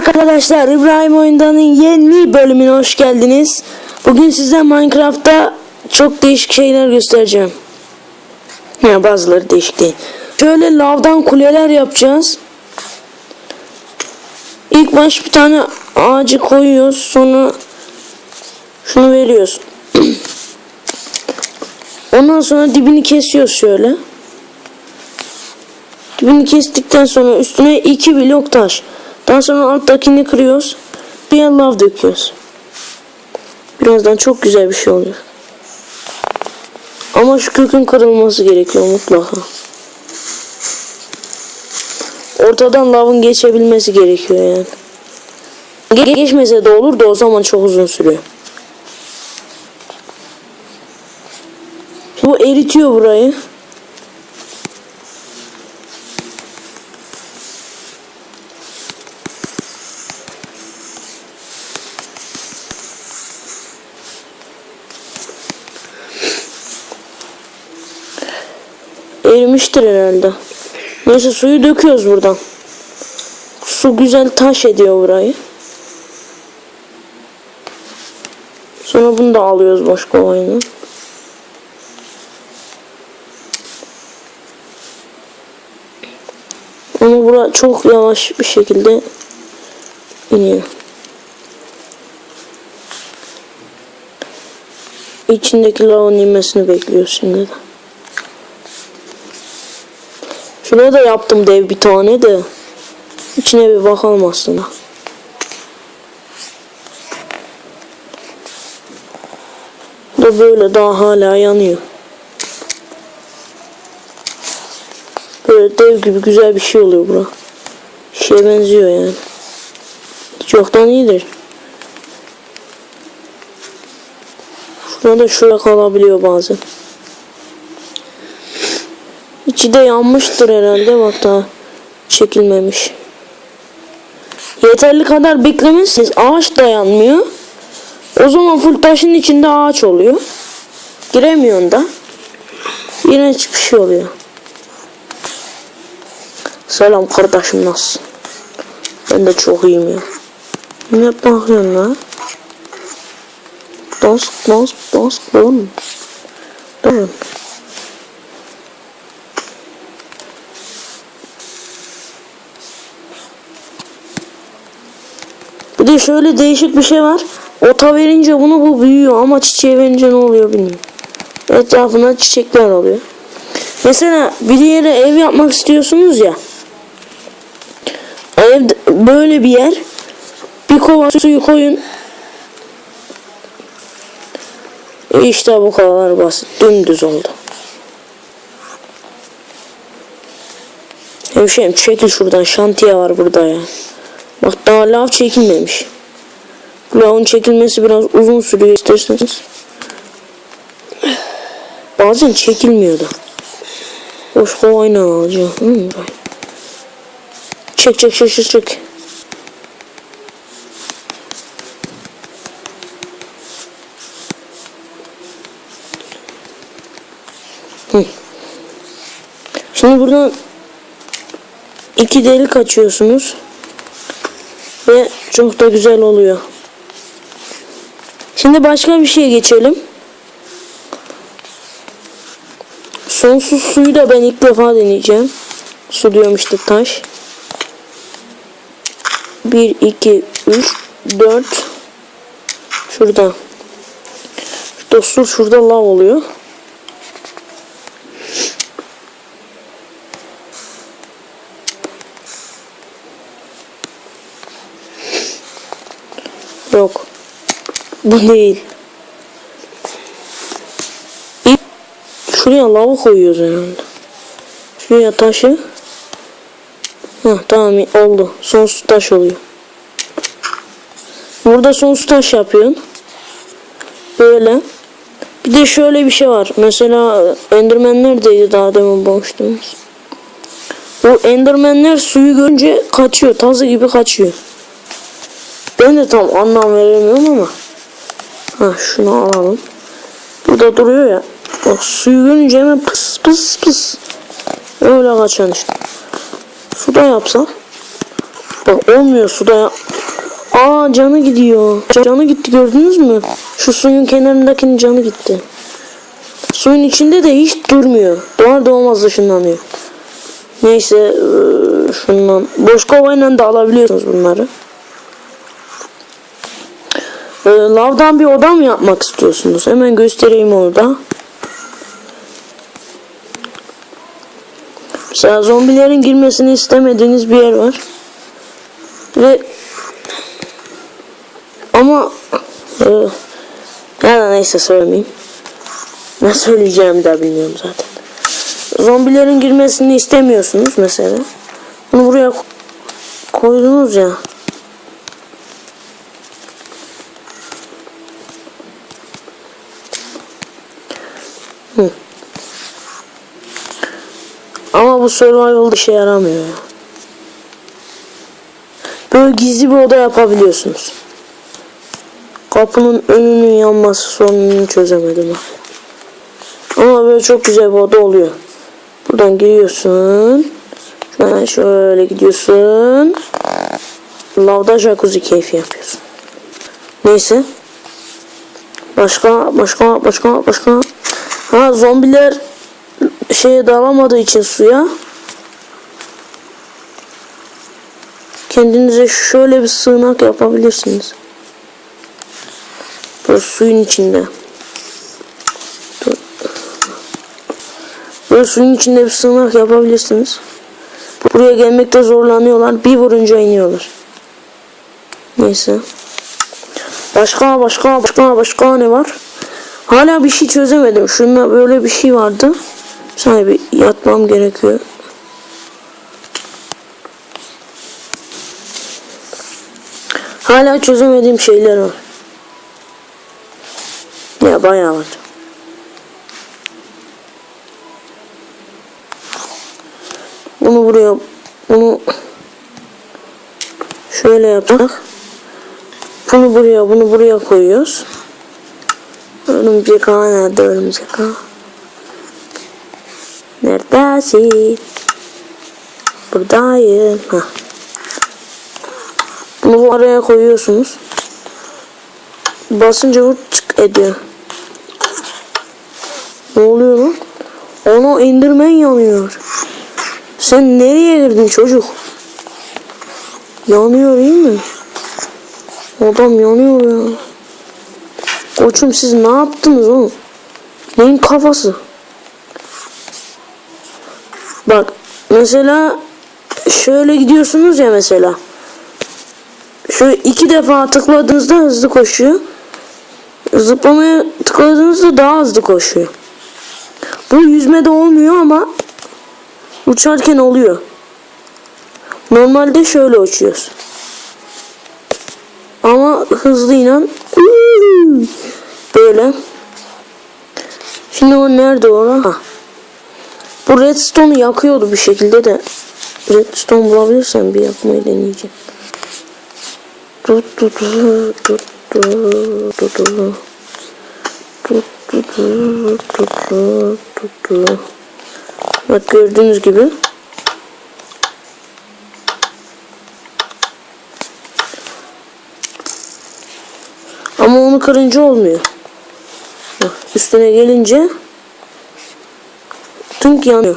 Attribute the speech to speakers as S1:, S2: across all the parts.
S1: Arkadaşlar İbrahim Oyundan'ın yeni bölümüne hoş geldiniz. Bugün size Minecraft'ta çok değişik şeyler göstereceğim. Ya bazıları değişik değil. Şöyle lavdan kuleler yapacağız. İlk baş bir tane ağacı koyuyoruz. Sonra şunu veriyoruz. Ondan sonra dibini kesiyoruz şöyle. Dibini kestikten sonra üstüne iki blok taş. Daha sonra alttakini kırıyoruz. Bir lav döküyoruz. Birazdan çok güzel bir şey oluyor. Ama şu kökün kırılması gerekiyor mutlaka. Ortadan lavın geçebilmesi gerekiyor yani. Ge- geçmese de olur da o zaman çok uzun sürüyor. Bu eritiyor burayı. Erimiştir herhalde. Neyse suyu döküyoruz buradan. Su güzel taş ediyor burayı. Sonra bunu da alıyoruz boş kovayla. Ama bura çok yavaş bir şekilde iniyor. İçindeki lavın inmesini bekliyoruz şimdi de. Şuraya da yaptım dev bir tane de. İçine bir bakalım aslında. Da böyle daha hala yanıyor. Böyle dev gibi güzel bir şey oluyor bura. Şeye benziyor yani. Çoktan iyidir. Şurada şuraya kalabiliyor bazen. İçi yanmıştır herhalde bak daha çekilmemiş. Yeterli kadar beklemezseniz ağaç dayanmıyor. O zaman full taşın içinde ağaç oluyor. Giremiyorsun da. İğrenç bir şey oluyor. Selam kardeşim nasılsın? Ben de çok iyiyim ya. Ne bakıyorsun lan? Dost dost dost dön. Dön. Bir de şöyle değişik bir şey var. Ota verince bunu bu büyüyor ama çiçeğe verince ne oluyor bilmiyorum. Etrafında çiçekler oluyor. Mesela bir yere ev yapmak istiyorsunuz ya. Ev böyle bir yer. Bir kova suyu koyun. İşte bu kadar basit. Dümdüz oldu. Hemşehrim çekil şuradan. Şantiye var burada ya. Bak daha lav çekilmemiş. Lavın çekilmesi biraz uzun sürüyor isterseniz. Bazen çekilmiyor da. Boş kovayla alacağım. Çek çek çek çek çek. Şimdi buradan iki delik açıyorsunuz. Ve çok da güzel oluyor. Şimdi başka bir şeye geçelim. Sonsuz suyu da ben ilk defa deneyeceğim. Su diyorum taş. 1, 2, 3, 4 Şurada. Şurada su, şurada lav oluyor. Bu değil. Şuraya lava koyuyoruz herhalde. Şuraya taşı. Heh, tamam oldu. Sonsuz taş oluyor. Burada sonsuz taş yapıyorsun. Böyle. Bir de şöyle bir şey var. Mesela Enderman neredeydi daha demin boğuştuğumuz. Bu Endermanler suyu görünce kaçıyor. Tazı gibi kaçıyor. Ben de tam anlam veremiyorum ama. Ha şunu alalım. Burada duruyor ya. Bak suyu görünce hemen pıs pıs pıs. Öyle kaçan işte. Suda yapsam. Bak olmuyor suda yap. Aa canı gidiyor. Canı gitti gördünüz mü? Şu suyun kenarındakinin canı gitti. Suyun içinde de hiç durmuyor. Doğar doğmaz ışınlanıyor. Neyse eee, şundan boş kovayla da alabiliyorsunuz bunları. Eee, lavdan bir oda mı yapmak istiyorsunuz? Hemen göstereyim onu da. Mesela zombilerin girmesini istemediğiniz bir yer var. Ve ama e, ya neyse söylemeyeyim. Ne söyleyeceğimi de bilmiyorum zaten. Zombilerin girmesini istemiyorsunuz mesela. Bunu buraya ko- koydunuz ya. Hı. Ama bu survival işe yaramıyor ya. Böyle gizli bir oda yapabiliyorsunuz. Kapının önünün yanması sorununu çözemedim. Ama böyle çok güzel bir oda oluyor. Buradan giriyorsun. Şuradan şöyle gidiyorsun. Lavda jacuzzi keyfi yapıyorsun. Neyse. Başka başka başka başka. Ha zombiler şeye dalamadığı için suya kendinize şöyle bir sığınak yapabilirsiniz. Böyle suyun içinde. Böyle suyun içinde bir sığınak yapabilirsiniz. Buraya gelmekte zorlanıyorlar. Bir vurunca iniyorlar. Neyse. Başka başka başka başka ne var? Hala bir şey çözemedim. Şunda böyle bir şey vardı. Sana bir yatmam gerekiyor. Hala çözemediğim şeyler var. Ya bayağı var. Bunu buraya bunu şöyle yapak. Bunu buraya bunu buraya koyuyoruz. Örümcek ağa nerede örümcek ağa? Neredesin? Buradayım. Hah. Bunu bu araya koyuyorsunuz. Basınca bu çık ediyor. Ne oluyor lan? Ona indirmen yanıyor. Sen nereye girdin çocuk? Yanıyor değil mi? Adam yanıyor ya. Koçum siz ne yaptınız oğlum? Neyin kafası? Bak mesela şöyle gidiyorsunuz ya mesela. Şöyle iki defa tıkladığınızda hızlı koşuyor. Zıplamaya tıkladığınızda daha hızlı koşuyor. Bu yüzmede olmuyor ama uçarken oluyor. Normalde şöyle uçuyoruz. Ama hızlıyla böyle. Şimdi o nerede ora? Ha. Bu redstone'u yakıyordu bir şekilde de. Redstone bulabilirsem bir yapmayı deneyeceğim. Tut tut tut tut tut tut tut. Tut tut tut tut tut tut. Bak gördüğünüz gibi. Ama onu kırınca olmuyor. Üstüne gelince tınk yanıyor.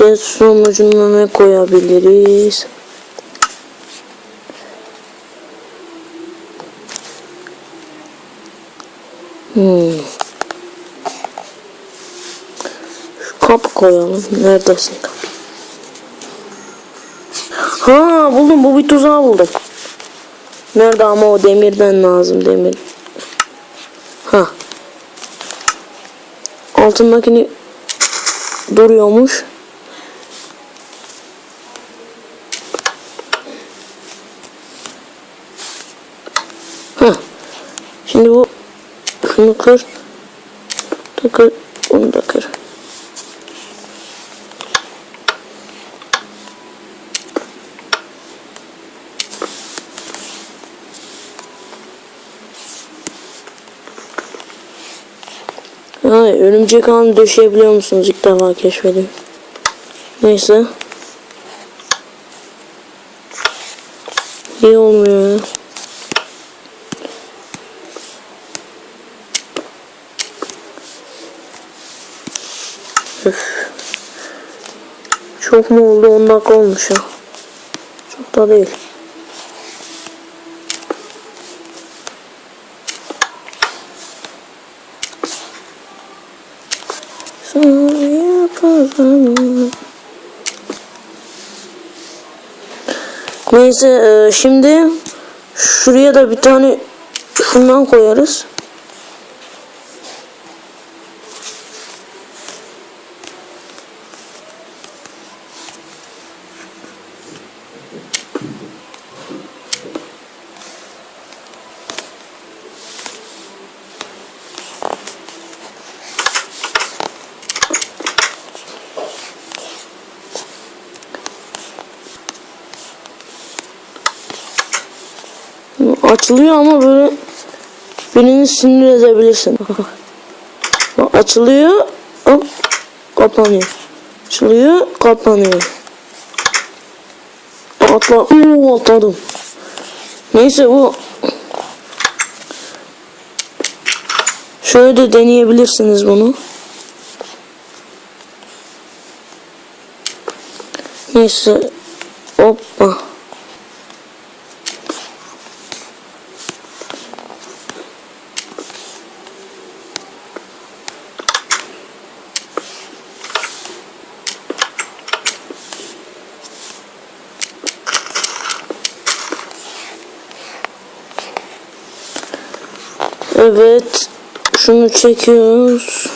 S1: Redstone ucuna ne koyabiliriz? Hmm. Şu kap koyalım. Neredesin kap? Ha buldum bu bir tuzağı buldum. Nerede ama o demirden lazım demir. Ha. Altındakini duruyormuş. Ha. Şimdi bu şunu kır. Da kır. Onu da kır. Ay, örümcek ağını döşeyebiliyor musunuz? İlk defa keşfediyorum. Neyse. İyi olmuyor ya. Üf. Çok mu oldu? 10 dakika olmuş ya. Çok da değil. Sonra kazanır. Neyse e, şimdi şuraya da bir tane şundan koyarız. Açılıyor ama böyle birini sinir edebilirsin. Açılıyor, hop, kapanıyor. Açılıyor, kapanıyor. Atla, uuu atladım. Neyse bu Şöyle de deneyebilirsiniz bunu. Neyse. Hoppa. Evet. Şunu çekiyoruz.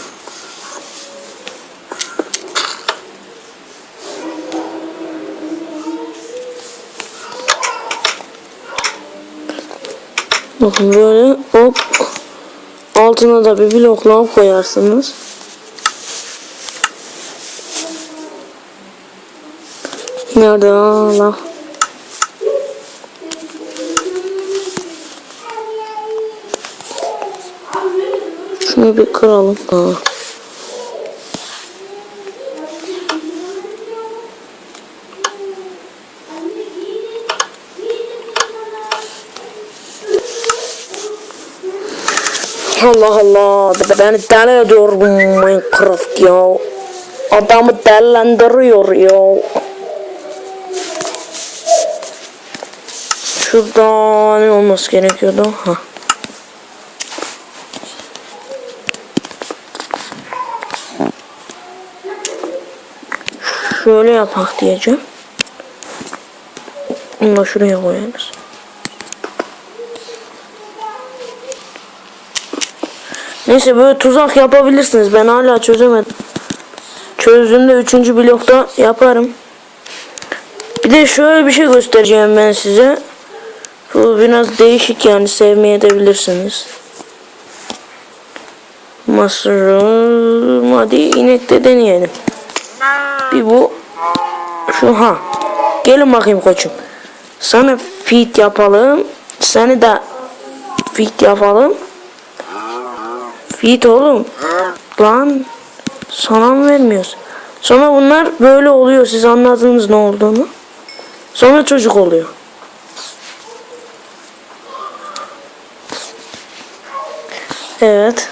S1: Bakın böyle hop altına da bir blok lav koyarsınız. Nerede Allah? Şunu bir kıralım. Aa. Allah Allah beni deli ediyor Minecraft ya. Adamı delilendiriyor ya. Şurada ne olması gerekiyordu? Ha. Şöyle yapak diyeceğim. Bunu da şuraya koyarız. Neyse böyle tuzak yapabilirsiniz. Ben hala çözemedim. Çözdüğümde üçüncü blokta yaparım. Bir de şöyle bir şey göstereceğim ben size. Bu biraz değişik yani sevmeye edebilirsiniz. Mushroom. Hadi inek de deneyelim. Bir bu. Şu ha. Gelin bakayım koçum. Sana fit yapalım. Seni de fit yapalım. Fit oğlum. Lan. Sana mı vermiyoruz? Sonra bunlar böyle oluyor. Siz anladınız ne olduğunu. Sonra çocuk oluyor. Evet.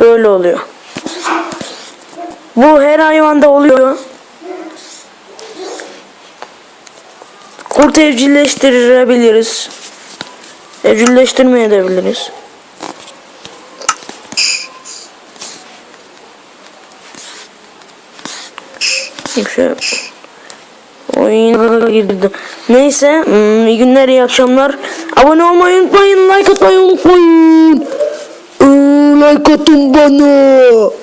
S1: Böyle oluyor. Bu her hayvanda oluyor. Kurt evcilleştirebiliriz. Evcilleştirmeyebiliriz. Şöyle. Oyuna girdim. Neyse, hmm, iyi günler, iyi akşamlar. Abone olmayı unutmayın, like atmayı unutmayın. Ee, like atın bana.